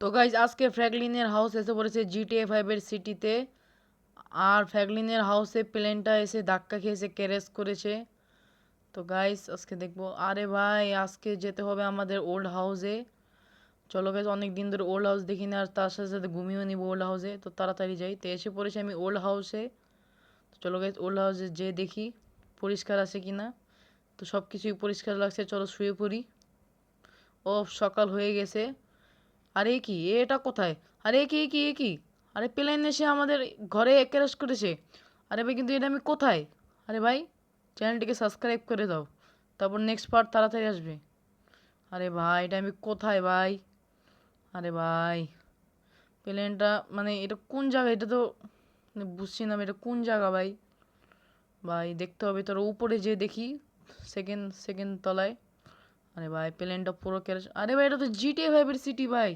তো গাইজ আজকে ফ্র্যাগলিনের হাউস এসে পড়েছে জিটিএ ফাইভের সিটিতে আর ফ্র্যাগলিনের হাউসে প্লেনটা এসে ধাক্কা খেয়েছে ক্যারেস করেছে। তো গাইজ আজকে দেখব। আরে ভাই, আজকে যেতে হবে আমাদের ওল্ড হাউসে চলো গাইজ অনেক দিন ধরে ওল্ড হাউস দেখিনি আর তার সাথে সাথে ঘুমিয়েও নিব ওল্ড হাউসে তো তাড়াতাড়ি যাই। তো এসে পড়েছি আমি ওল্ড হাউসে তো চলো গাইজ ওল্ড হাউসে যেয়ে দেখি পরিষ্কার আছে কি না তো সব কিছুই পরিষ্কার লাগছে, চলো শুয়ে পড়ি। ও সকাল হয়ে গেছে। আরে কি এটা কোথায়? আরে কি কি কি? আরে প্লেন এসে আমাদের ঘরে ক্র্যাশ করেছে। আরে ভাই, কিন্তু এটা আমি কোথায়? আরে ভাই চ্যানেলটিকে সাবস্ক্রাইব করে দাও। তারপর নেক্সট পার্ট তাড়াতাড়ি আসবে। আরে ভাই, এটা আমি কোথায় ভাই? আরে ভাই, প্লেনটা মানে এটা কোন জায়গা? এটা তো মানে বুঝছি না এটা কোন জায়গা ভাই? ভাই, দেখতে হবে তোর উপরে যে দেখি সেকেন্ড সেকেন্ড তলায়। আরে ভাই, প্লেনটা পুরো ক্র্যাশ আরে ভাই, এটা তো জিটিএ ফাইভের সিটি ভাই।